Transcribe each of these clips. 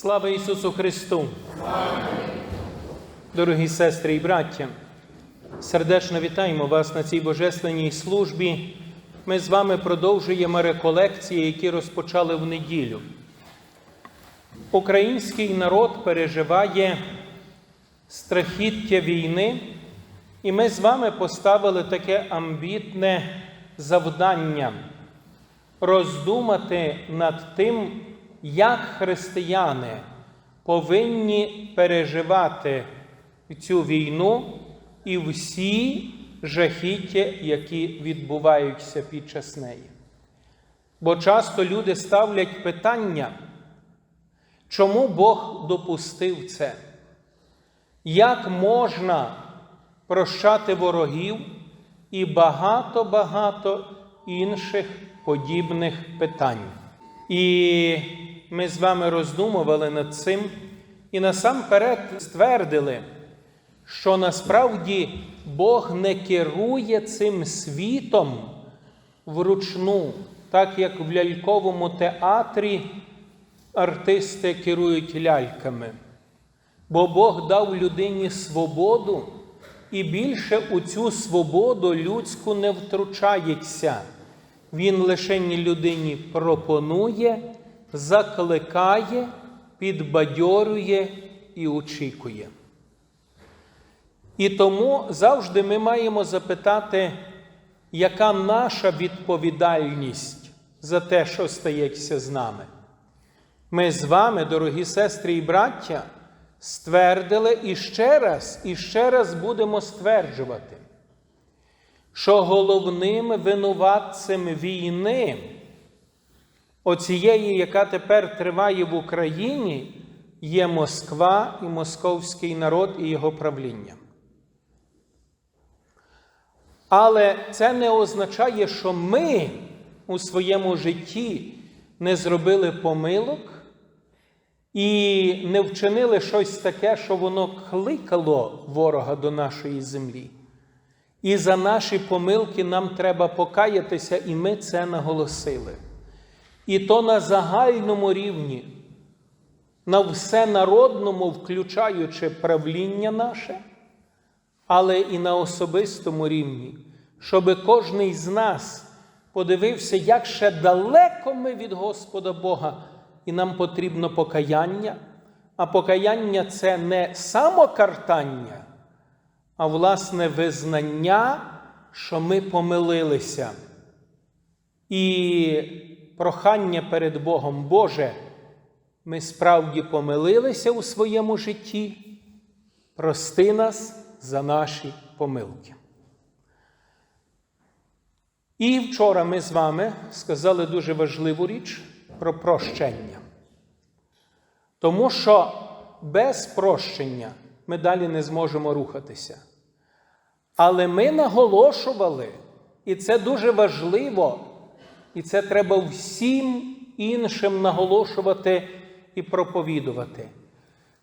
Слава Ісусу Христу! Дорогі сестри і браття, сердечно вітаємо вас на цій божественній службі. Ми з вами продовжуємо реколекції, які розпочали в неділю. Український народ переживає страхіття війни, і ми з вами поставили таке амбітне завдання роздумати над тим, як християни повинні переживати цю війну і всі жахіття, які відбуваються під час неї. Бо часто люди ставлять питання, чому Бог допустив це? Як можна прощати ворогів і багато-багато інших подібних питань? І ми з вами роздумували над цим і насамперед ствердили, що насправді Бог не керує цим світом вручну, так як в ляльковому театрі артисти керують ляльками. Бо Бог дав людині свободу, і більше у цю свободу людську не втручається. Він лише людині пропонує, закликає, підбадьорює і очікує. І тому завжди ми маємо запитати, яка наша відповідальність за те, що стається з нами. Ми з вами, дорогі сестри і браття, ствердили і ще раз, і ще раз будемо стверджувати, що головним винуватцем війни, оцієї, яка тепер триває в Україні, є Москва і московський народ і його правління. Але це не означає, що ми у своєму житті не зробили помилок і не вчинили щось таке, що воно кликало ворога до нашої землі. І за наші помилки нам треба покаятися, і ми це наголосили. І то на загальному рівні, на всенародному, включаючи правління наше, але і на особистому рівні, щоб кожний з нас подивився, як ще далеко ми від Господа Бога, і нам потрібно покаяння. А покаяння це не самокартання, а власне визнання, що ми помилилися. І прохання перед Богом Боже, ми справді помилилися у своєму житті, прости нас за наші помилки. І вчора ми з вами сказали дуже важливу річ про прощення. Тому що без прощення ми далі не зможемо рухатися. Але ми наголошували, і це дуже важливо, і це треба всім іншим наголошувати і проповідувати.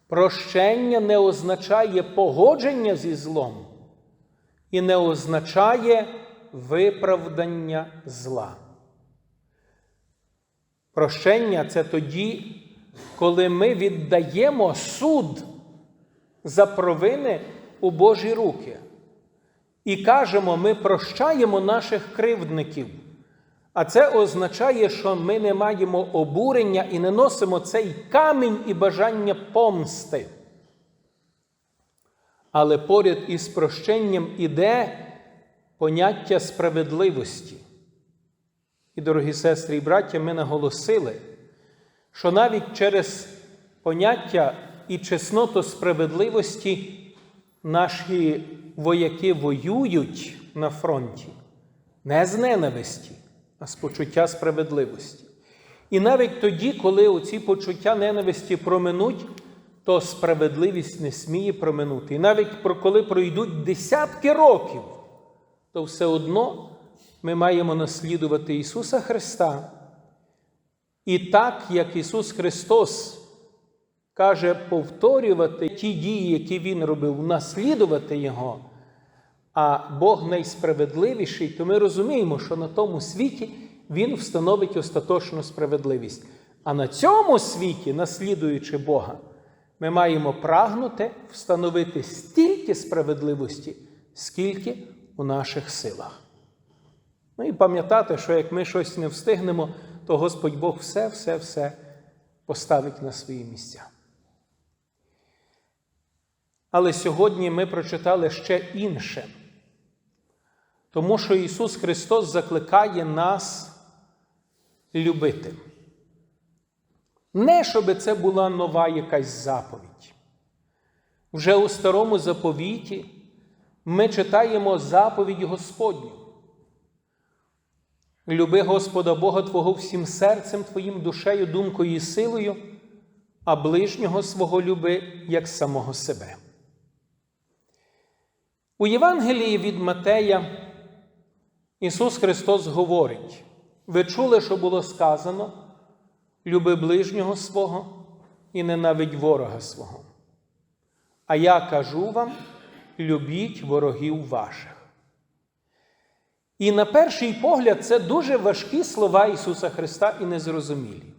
Прощення не означає погодження зі злом і не означає виправдання зла. Прощення це тоді, коли ми віддаємо суд за провини у Божі руки. І кажемо, ми прощаємо наших кривдників. А це означає, що ми не маємо обурення і не носимо цей камінь і бажання помсти. Але поряд із прощенням іде поняття справедливості. І, дорогі сестри і браття, ми наголосили, що навіть через поняття і чесноту справедливості наші вояки воюють на фронті не з ненависті, з почуття справедливості. І навіть тоді, коли оці почуття ненависті проминуть, то справедливість не сміє проминути. І навіть коли пройдуть десятки років, то все одно ми маємо наслідувати Ісуса Христа. І так, як Ісус Христос каже повторювати ті дії, які Він робив, наслідувати Його, а Бог найсправедливіший, то ми розуміємо, що на тому світі Він встановить остаточну справедливість. А на цьому світі, наслідуючи Бога, ми маємо прагнути встановити стільки справедливості, скільки у наших силах. Ну і пам'ятати, що як ми щось не встигнемо, то Господь Бог все, все, все поставить на свої місця. Але сьогодні ми прочитали ще інше, тому що Ісус Христос закликає нас любити. Не щоб це була нова якась заповідь. Вже у старому заповіті ми читаємо заповідь Господню. Люби Господа Бога Твого всім серцем Твоїм, душею, думкою і силою, а ближнього свого люби як самого себе. У Євангелії від Матея Ісус Христос говорить: ви чули, що було сказано, люби ближнього свого і ненавидь ворога свого. А я кажу вам, любіть ворогів ваших. І на перший погляд, це дуже важкі слова Ісуса Христа і незрозумілі.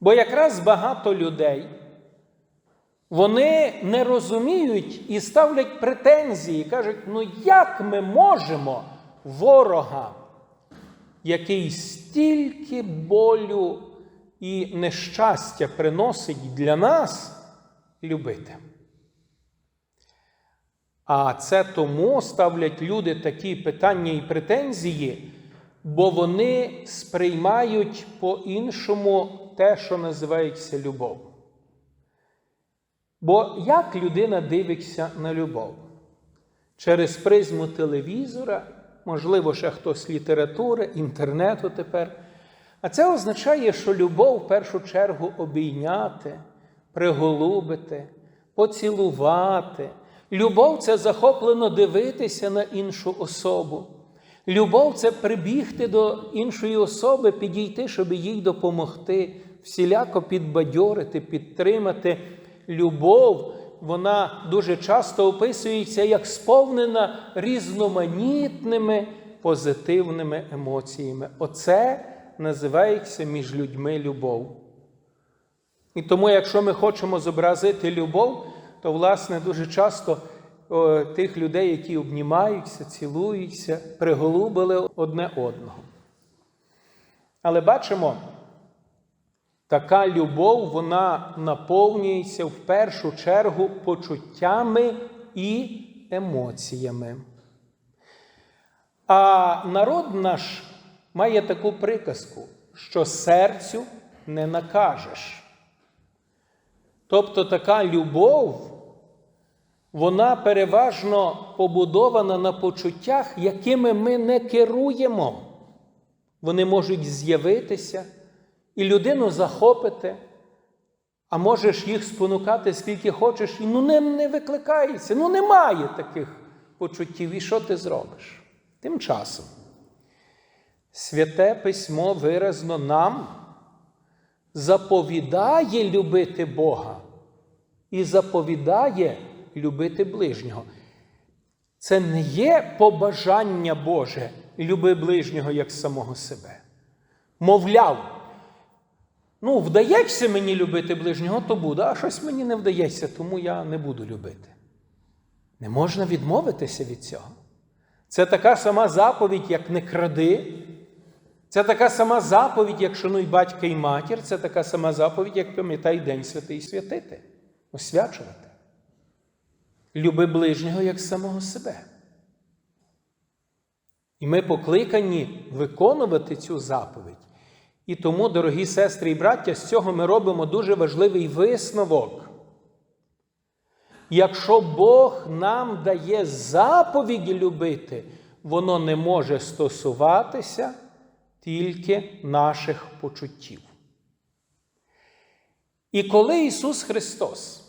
Бо якраз багато людей вони не розуміють і ставлять претензії, кажуть, ну як ми можемо ворога, який стільки болю і нещастя приносить для нас, любити? А це тому ставлять люди такі питання і претензії, бо вони сприймають по-іншому те, що називається любов. Бо як людина дивиться на любов? Через призму телевізора, можливо, ще хтось літератури, інтернету тепер. А це означає, що любов в першу чергу обійняти, приголубити, поцілувати. Любов це захоплено дивитися на іншу особу. Любов це прибігти до іншої особи, підійти, щоб їй допомогти, всіляко підбадьорити, підтримати. Любов, вона дуже часто описується як сповнена різноманітними позитивними емоціями. Оце називається між людьми любов. І тому, якщо ми хочемо зобразити любов, то, власне, дуже часто о, тих людей, які обнімаються, цілуються, приголубили одне одного. Але бачимо, така любов, вона наповнюється в першу чергу почуттями і емоціями. А народ наш має таку приказку, що серцю не накажеш. Тобто така любов, вона переважно побудована на почуттях, якими ми не керуємо. Вони можуть з'явитися і людину захопити, а можеш їх спонукати скільки хочеш, і ну не, не викликається. Ну немає таких почуттів. І що ти зробиш? Тим часом. Святе письмо виразно нам заповідає любити Бога і заповідає любити ближнього. Це не є побажання Боже люби ближнього як самого себе. Мовляв, ну, вдається мені любити ближнього, то буде, а щось мені не вдається, тому я не буду любити. Не можна відмовитися від цього. Це така сама заповідь, як не кради. Це така сама заповідь, як шануй батька і матір, це така сама заповідь, як пам'ятай День святий святити, освячувати. Люби ближнього як самого себе. І ми покликані виконувати цю заповідь. І тому, дорогі сестри і браття, з цього ми робимо дуже важливий висновок. Якщо Бог нам дає заповіді любити, воно не може стосуватися тільки наших почуттів. І коли Ісус Христос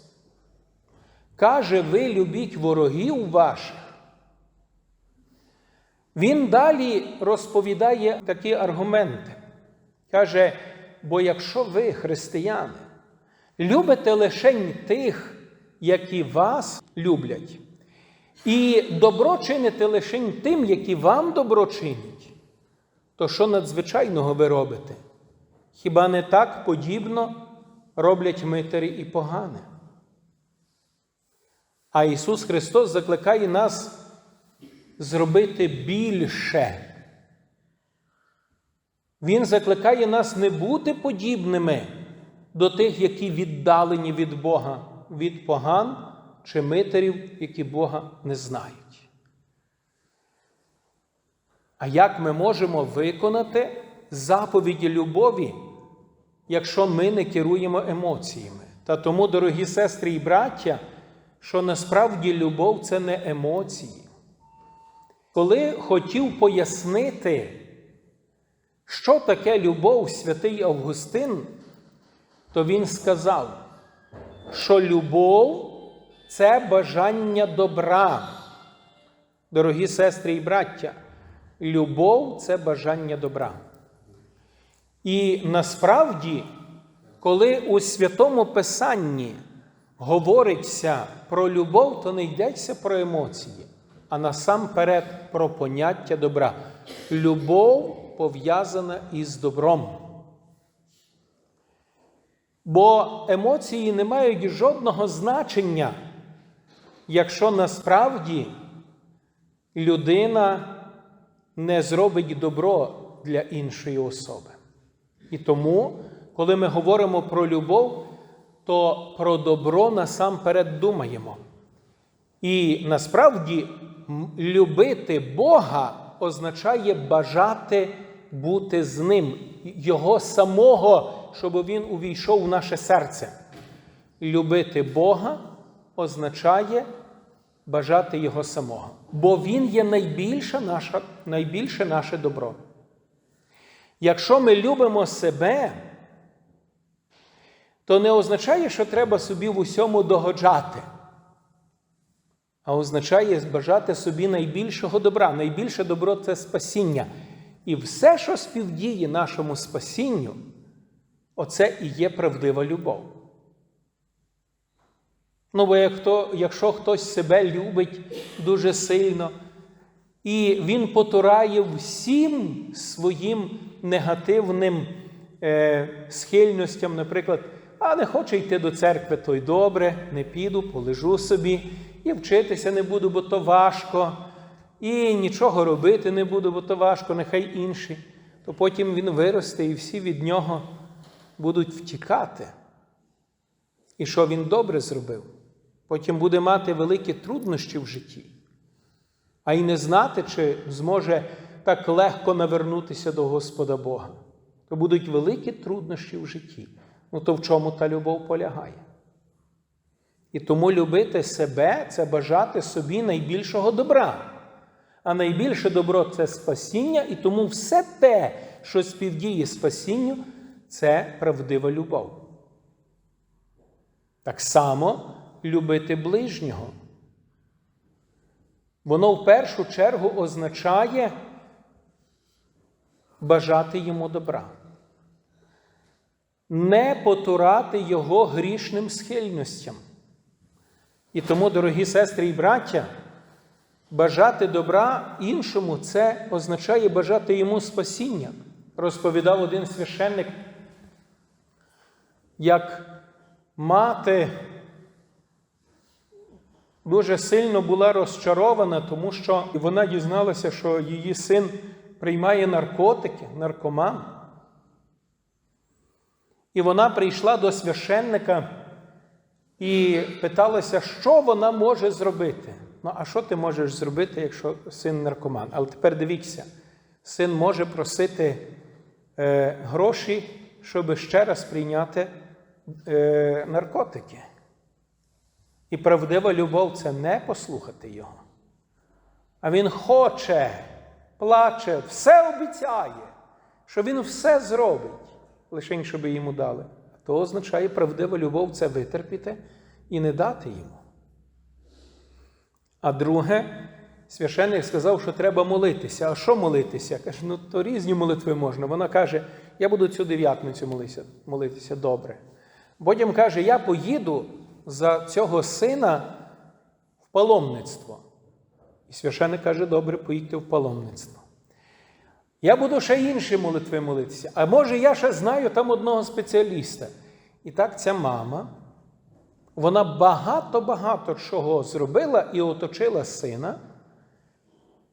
каже, ви любіть ворогів ваших, Він далі розповідає такі аргументи. Каже, бо якщо ви, християни, любите лише тих, які вас люблять, і добро чините лише тим, які вам добро чинять, то що надзвичайного ви робите? Хіба не так подібно роблять митарі і погане? А Ісус Христос закликає нас зробити більше. Він закликає нас не бути подібними до тих, які віддалені від Бога, від поган чи митарів, які Бога не знають. А як ми можемо виконати заповіді любові, якщо ми не керуємо емоціями? Та тому, дорогі сестри і браття, що насправді любов це не емоції. Коли хотів пояснити, що таке любов святий Августин, то він сказав, що любов це бажання добра. Дорогі сестри і браття, любов це бажання добра. І насправді, коли у Святому Писанні говориться про любов, то не йдеться про емоції, а насамперед про поняття добра. Любов пов'язана із добром. Бо емоції не мають жодного значення, якщо насправді людина не зробить добро для іншої особи. І тому, коли ми говоримо про любов, то про добро насамперед думаємо. І насправді любити Бога означає бажати бути з Ним, Його самого, щоб Він увійшов в наше серце. Любити Бога означає бажати Його самого. Бо Він є найбільше, наша, найбільше наше добро. Якщо ми любимо себе, то не означає, що треба собі в усьому догоджати, а означає бажати собі найбільшого добра. Найбільше добро це спасіння. І все, що співдіє нашому спасінню, оце і є правдива любов. Ну, бо як якщо хтось себе любить дуже сильно, і він потурає всім своїм негативним е, схильностям, наприклад, а не хоче йти до церкви, то й добре, не піду, полежу собі, і вчитися не буду, бо то важко, і нічого робити не буду, бо то важко, нехай інші. То потім він виросте, і всі від нього будуть втікати. І що він добре зробив? Потім буде мати великі труднощі в житті, а й не знати, чи зможе так легко навернутися до Господа Бога. То будуть великі труднощі в житті. Ну то в чому та любов полягає? І тому любити себе це бажати собі найбільшого добра. А найбільше добро це спасіння, і тому все те, що співдіє спасінню, це правдива любов. Так само любити ближнього. Воно в першу чергу означає бажати йому добра, не потурати його грішним схильностям. І тому, дорогі сестри і браття, бажати добра іншому це означає бажати йому спасіння. Розповідав один священник, як мати дуже сильно була розчарована, тому що вона дізналася, що її син приймає наркотики, наркоман. І вона прийшла до священника і питалася, що вона може зробити. Ну, а що ти можеш зробити, якщо син наркоман? Але тепер дивіться, син може просити е, гроші, щоб ще раз прийняти е, наркотики. І правдива любов це не послухати його. А він хоче, плаче, все обіцяє, що він все зробить, лише щоб йому дали. То означає, правдива любов це витерпіти і не дати йому. А друге, священник сказав, що треба молитися. А що молитися? Каже, ну то різні молитви можна. Вона каже, я буду цю дев'ятницю молитися, молитися добре. Потім каже, я поїду за цього сина в паломництво. І священник каже, добре, поїдьте в паломництво. Я буду ще інші молитви молитися. А може, я ще знаю там одного спеціаліста. І так ця мама, вона багато-багато чого зробила і оточила сина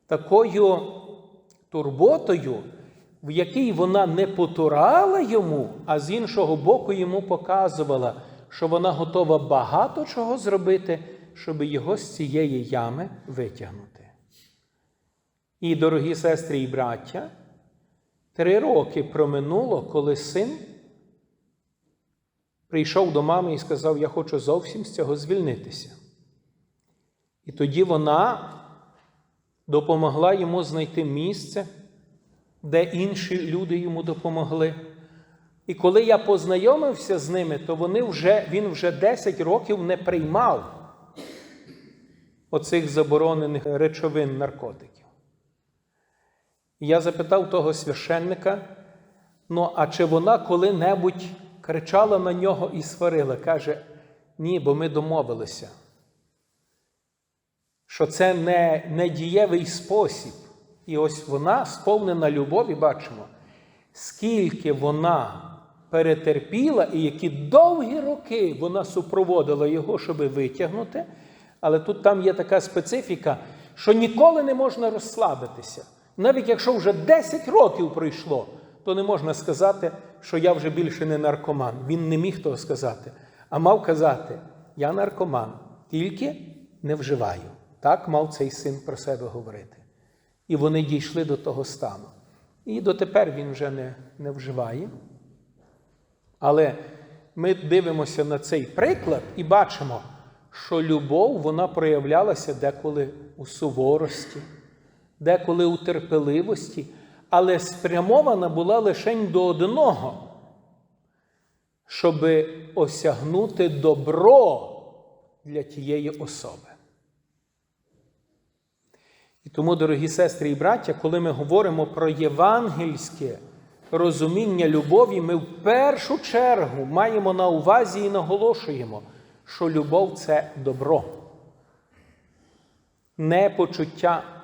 такою турботою, в якій вона не потурала йому, а з іншого боку йому показувала, що вона готова багато чого зробити, щоб його з цієї ями витягнути. І, дорогі сестри і браття, три роки проминуло, коли син прийшов до мами і сказав: Я хочу зовсім з цього звільнитися. І тоді вона допомогла йому знайти місце, де інші люди йому допомогли. І коли я познайомився з ними, то вони вже, він вже 10 років не приймав оцих заборонених речовин наркотиків. Я запитав того священника, ну, а чи вона коли-небудь кричала на нього і сварила? Каже, ні, бо ми домовилися, що це не, не дієвий спосіб. І ось вона, сповнена любові, бачимо, скільки вона перетерпіла, і які довгі роки вона супроводила його, щоб витягнути. Але тут там є така специфіка, що ніколи не можна розслабитися. Навіть якщо вже 10 років пройшло, то не можна сказати, що я вже більше не наркоман. Він не міг того сказати, а мав казати: я наркоман, тільки не вживаю. Так мав цей син про себе говорити. І вони дійшли до того стану. І дотепер він вже не, не вживає. Але ми дивимося на цей приклад і бачимо, що любов вона проявлялася деколи у суворості, деколи у терпеливості, але спрямована була лише до одного, щоб осягнути добро для тієї особи. І тому, дорогі сестри і браття, коли ми говоримо про євангельське розуміння любові, ми в першу чергу маємо на увазі і наголошуємо, що любов це добро, не почуття,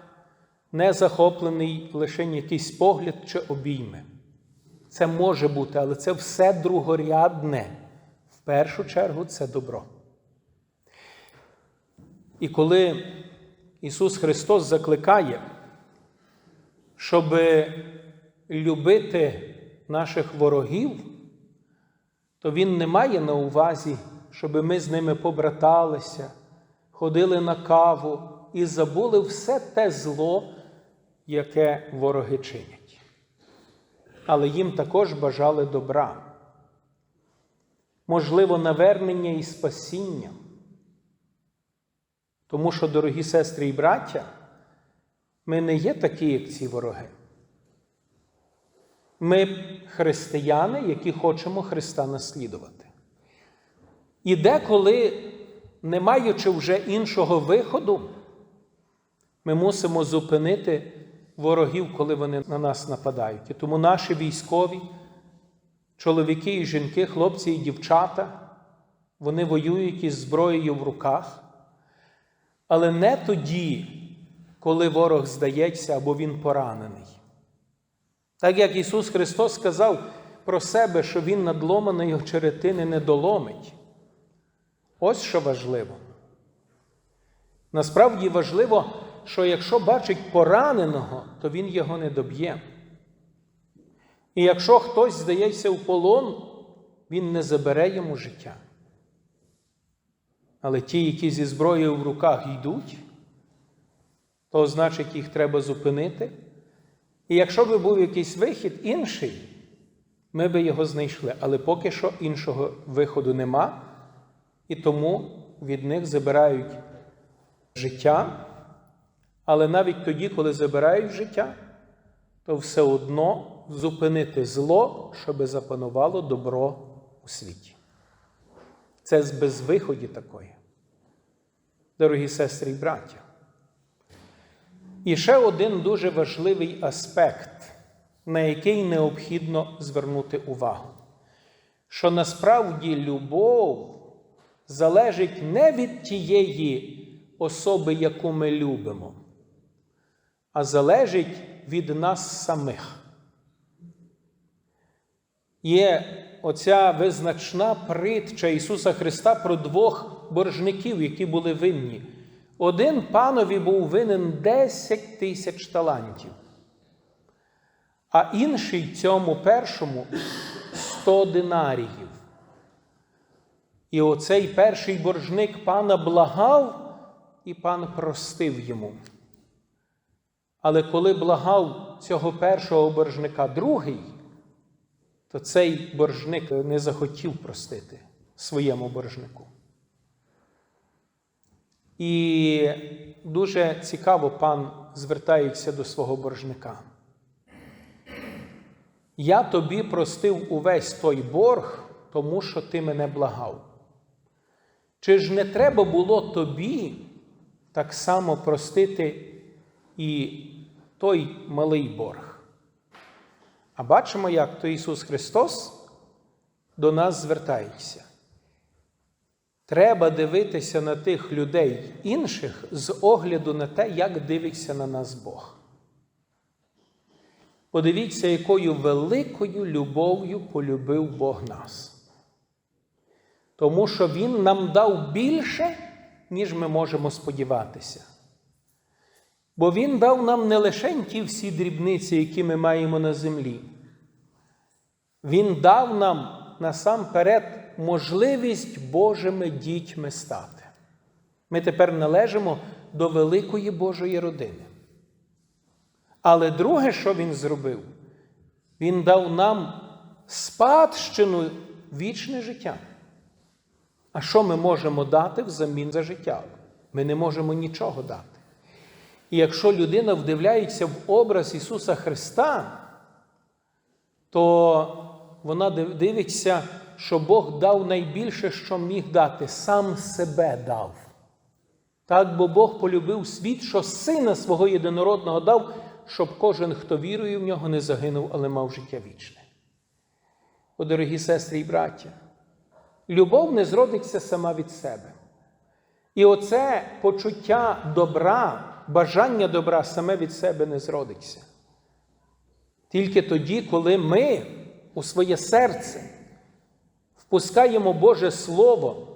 не захоплений лише якийсь погляд чи обійми. Це може бути, але це все другорядне. В першу чергу це добро. І коли Ісус Христос закликає, щоб любити наших ворогів, то Він не має на увазі, щоб ми з ними побраталися, ходили на каву і забули все те зло, яке вороги чинять. Але їм також бажали добра, можливо, навернення і спасіння. Тому що, дорогі сестри і браття, ми не є такі, як ці вороги. Ми християни, які хочемо Христа наслідувати. І деколи, не маючи вже іншого виходу, ми мусимо зупинити ворогів, коли вони на нас нападають. І тому наші військові, чоловіки і жінки, хлопці і дівчата, вони воюють із зброєю в руках. Але не тоді, коли ворог здається або він поранений. Так як Ісус Христос сказав про себе, що Він надломаної очеретини не доломить. Ось що важливо. Насправді важливо, що якщо бачить пораненого, то він його не доб'є. І якщо хтось здається в полон, він не забере йому життя. Але ті, які зі зброєю в руках йдуть, то значить їх треба зупинити. І якщо би був якийсь вихід інший, ми би його знайшли. Але поки що іншого виходу нема, і тому від них забирають життя. Але навіть тоді, коли забирають життя, то все одно зупинити зло, щоб запанувало добро у світі. Це з безвиході такої. Дорогі сестри і браття. І ще один дуже важливий аспект, на який необхідно звернути увагу, що насправді любов залежить не від тієї особи, яку ми любимо, а залежить від нас самих. Є оця визначна притча Ісуса Христа про двох боржників, які були винні. Один панові був винен 10 тисяч талантів, а інший цьому першому 100 динаріїв. І оцей перший боржник пана благав, і пан простив йому. Але коли благав цього першого боржника другий, то цей боржник не захотів простити своєму боржнику. І дуже цікаво пан звертається до свого боржника. Я тобі простив увесь той борг, тому що ти мене благав. Чи ж не треба було тобі так само простити і той малий борг? А бачимо, як то Ісус Христос до нас звертається. Треба дивитися на тих людей інших з огляду на те, як дивиться на нас Бог. Подивіться, якою великою любов'ю полюбив Бог нас. Тому що Він нам дав більше, ніж ми можемо сподіватися. Бо Він дав нам не лише ті всі дрібниці, які ми маємо на землі. Він дав нам насамперед можливість Божими дітьми стати. Ми тепер належимо до великої Божої родини. Але друге, що Він зробив, Він дав нам спадщину вічне життя. А що ми можемо дати взамін за життя? Ми не можемо нічого дати. І якщо людина вдивляється в образ Ісуса Христа, то вона дивиться, що Бог дав найбільше, що міг дати, сам себе дав. Так, бо Бог полюбив світ, що сина свого єдинородного дав, щоб кожен, хто вірує в нього, не загинув, але мав життя вічне. О, дорогі сестри і браття, любов не зродиться сама від себе. І оце почуття добра, бажання добра саме від себе не зродиться. Тільки тоді, коли ми у своє серце впускаємо Боже Слово,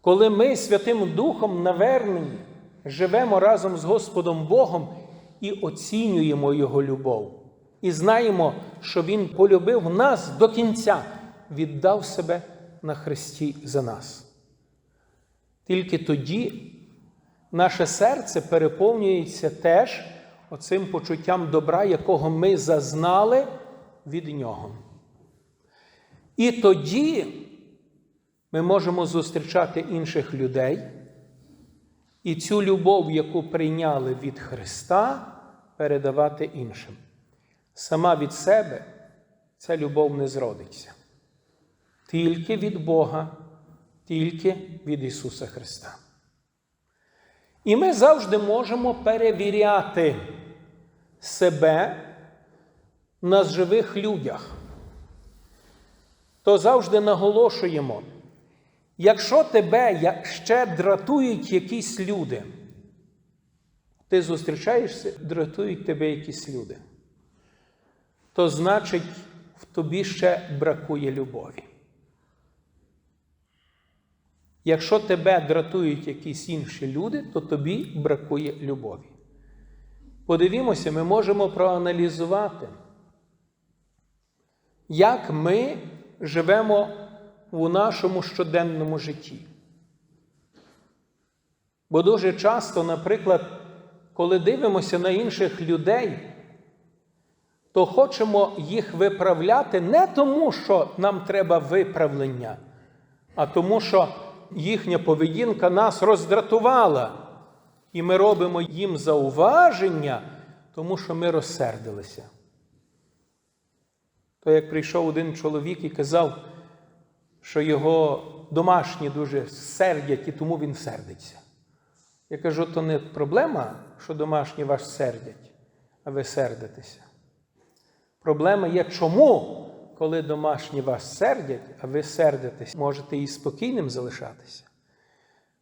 коли ми Святим Духом навернені, живемо разом з Господом Богом і оцінюємо Його любов. І знаємо, що Він полюбив нас до кінця, віддав себе на Христі за нас. Тільки тоді наше серце переповнюється теж оцим почуттям добра, якого ми зазнали від Нього. І тоді ми можемо зустрічати інших людей і цю любов, яку прийняли від Христа, передавати іншим. Сама від себе ця любов не зродиться. Тільки від Бога, тільки від Ісуса Христа. І ми завжди можемо перевіряти себе на живих людях. То завжди наголошуємо, якщо тебе ще дратують якісь люди, ти зустрічаєшся, дратують тебе якісь люди, то значить, в тобі ще бракує любові. Якщо тебе дратують якісь інші люди, то тобі бракує любові. Подивімося, ми можемо проаналізувати, як ми живемо у нашому щоденному житті. Бо дуже часто, наприклад, коли дивимося на інших людей, то хочемо їх виправляти не тому, що нам треба виправлення, а тому, що їхня поведінка нас роздратувала. І ми робимо їм зауваження, тому що ми розсердилися. То як прийшов один чоловік і казав, що його домашні дуже сердять і тому він сердиться. Я кажу, то не проблема, що домашні вас сердять, а ви сердитеся. Проблема є, чому, коли домашні вас сердять, а ви сердитесь, можете і спокійним залишатися.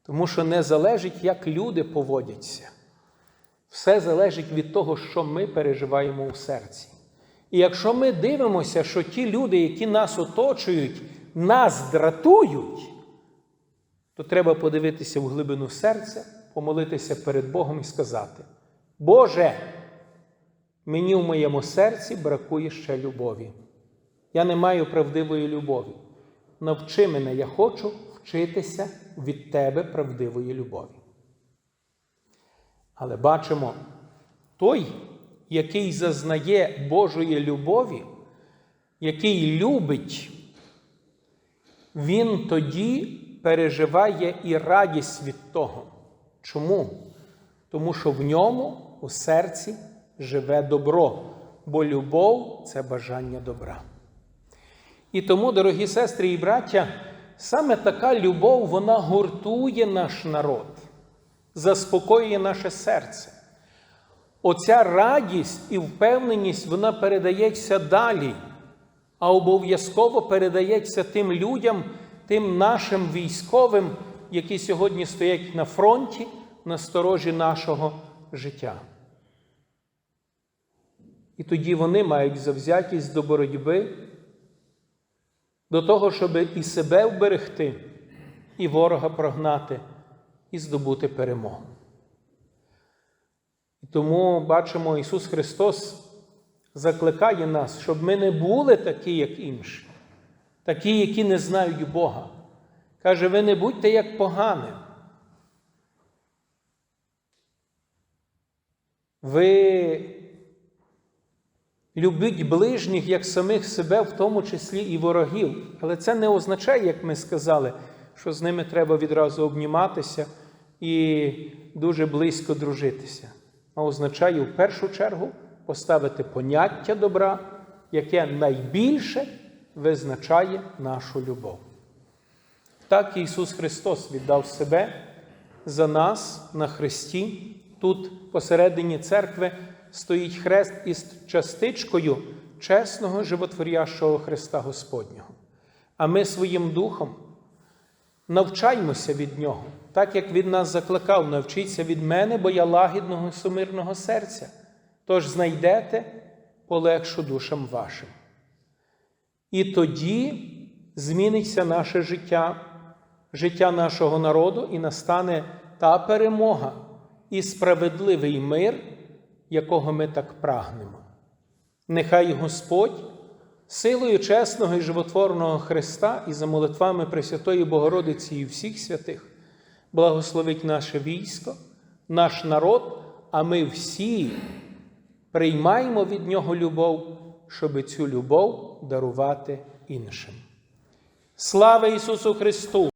Тому що не залежить, як люди поводяться. Все залежить від того, що ми переживаємо у серці. І якщо ми дивимося, що ті люди, які нас оточують, нас дратують, то треба подивитися в глибину серця, помолитися перед Богом і сказати: Боже, мені в моєму серці бракує ще любові. Я не маю правдивої любові. Навчи мене, я хочу вчитися від Тебе правдивої любові. Але бачимо, той, який зазнає Божої любові, який любить, він тоді переживає і радість від того. Чому? Тому що в ньому у серці живе добро, бо любов це бажання добра. І тому, дорогі сестри і браття, саме така любов вона гуртує наш народ, заспокоює наше серце. Оця радість і впевненість вона передається далі, а обов'язково передається тим людям, тим нашим військовим, які сьогодні стоять на фронті, на сторожі нашого життя. І тоді вони мають завзятість до боротьби, до того, щоб і себе вберегти, і ворога прогнати, і здобути перемогу. І тому бачимо, Ісус Христос закликає нас, щоб ми не були такі, як інші, такі, які не знають Бога. Каже, ви не будьте як поганим. Ви любіть ближніх як самих себе, в тому числі і ворогів. Але це не означає, як ми сказали, що з ними треба відразу обніматися і дуже близько дружитися. А означає в першу чергу поставити поняття добра, яке найбільше визначає нашу любов. Так Ісус Христос віддав себе за нас на Христі. Тут посередині церкви стоїть хрест із частичкою чесного животворящого Христа Господнього. А ми своїм духом навчаймося від Нього, так як Він нас закликав, навчіться від мене, бо я лагідного сумирного серця. Тож знайдете полегшу душам вашим. І тоді зміниться наше життя, життя нашого народу, і настане та перемога і справедливий мир, якого ми так прагнемо. Нехай Господь силою чесного і животворного Христа і за молитвами Пресвятої Богородиці і всіх святих благословить наше військо, наш народ, а ми всі приймаємо від Нього любов, щоб цю любов дарувати іншим. Слава Ісусу Христу!